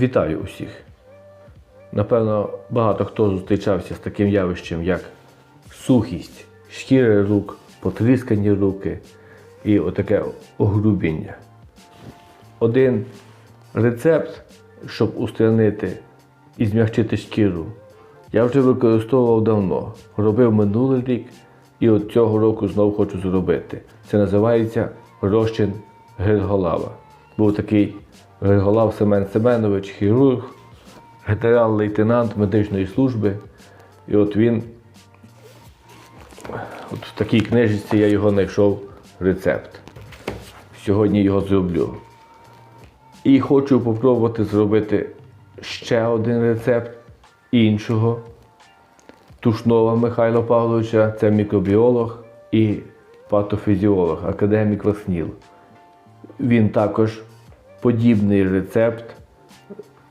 Вітаю усіх! Напевно, багато хто зустрічався з таким явищем, як сухість шкіри рук, потріскані руки і отаке огрубіння. Один рецепт, щоб устранити і змягчити шкіру, я вже використовував давно. Робив минулий рік і от цього року знову хочу зробити. Це називається розчин Герголава. Був такий Герголав Семен Семенович, хірург, генерал-лейтенант медичної служби. І от він, от в такій книжці я його знайшов рецепт. Сьогодні його зроблю. І хочу попробувати зробити ще один рецепт іншого Тушнова Михайла Павловича, це мікробіолог і патофізіолог, академік Васніл. Він також подібний рецепт,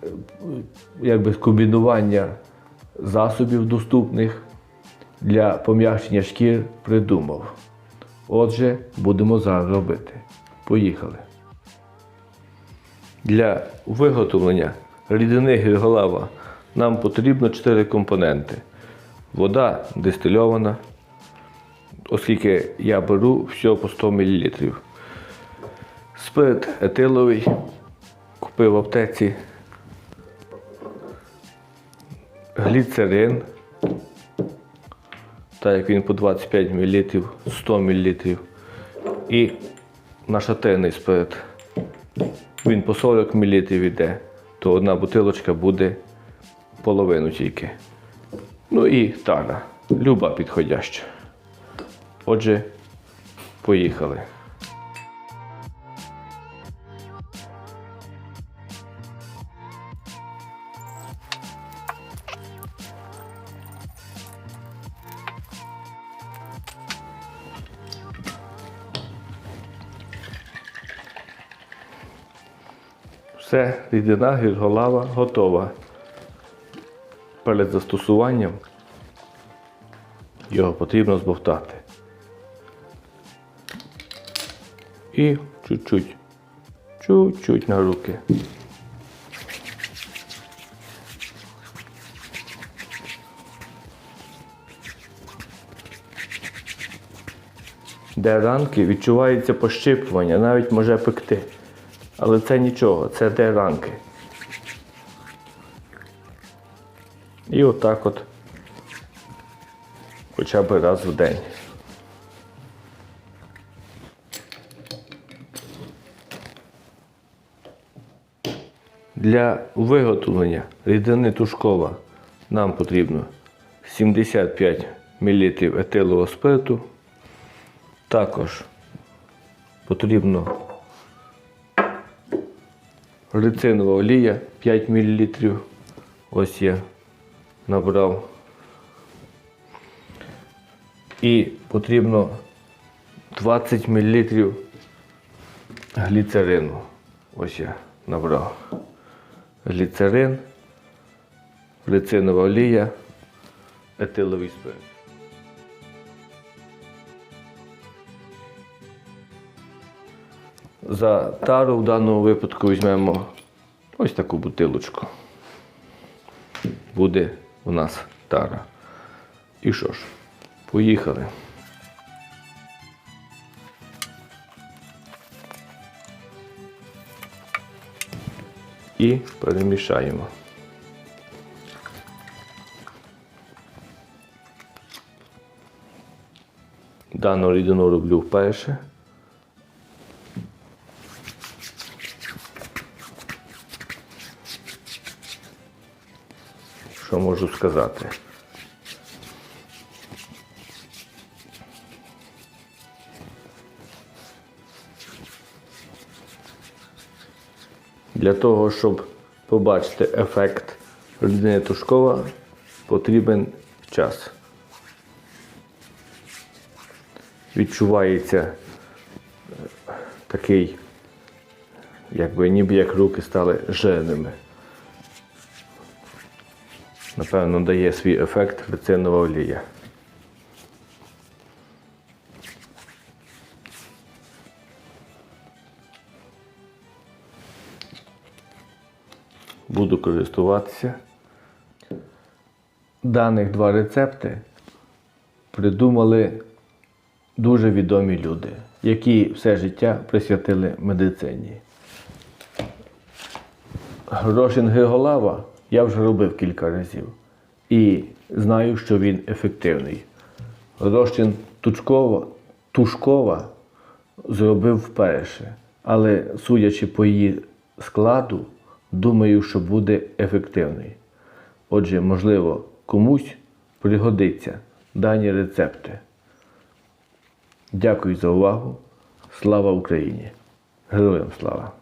е, якби скомбінування засобів доступних для пом'якшення шкір придумав. Отже, будемо зараз робити. Поїхали. Для виготовлення рідини гірголава нам потрібно 4 компоненти. Вода дистильована, оскільки я беру всього по 100 мл. Спирт етиловий, купив в аптеці. Гліцерин, так як він по 25 мл, 100 мл. І нашатирний спирт. Він по 40 мл йде, то одна бутилочка буде половину тільки. Ну і тара. Люба підходяща. Отже, поїхали. Все, рідина гірголава готова. Перед застосуванням його потрібно збовтати. І чуть-чуть, чуть-чуть на руки. Де ранки відчувається пощипування, навіть може пекти. Але це нічого, це де ранки. І отак от хоча б раз в день. Для виготовлення рідини тушкова нам потрібно 75 мл етилового спирту. Також потрібно рицинова олія 5 мл. Ось я набрав. І потрібно 20 мл гліцерину. Ось я набрав. Гліцерин, рицинова олія, етиловий спирт. За тару в даному випадку візьмемо ось таку бутилочку. Буде у нас тара. І що ж, поїхали. І перемішаємо. Дану рідину роблю вперше. Що можу сказати? Для того, щоб побачити ефект людини Тушкова, потрібен час. Відчувається е, такий, якби ніби як руки стали жирними. Напевно, дає свій ефект рецинова олія. буду користуватися. Даних два рецепти придумали дуже відомі люди, які все життя присвятили медицині. Грошин Григолава я вже робив кілька разів і знаю, що він ефективний. Розчин Тучкова, Тушкова зробив вперше, але судячи по її складу, думаю, що буде ефективний. Отже, можливо, комусь пригодиться дані рецепти. Дякую за увагу. Слава Україні! Героям слава!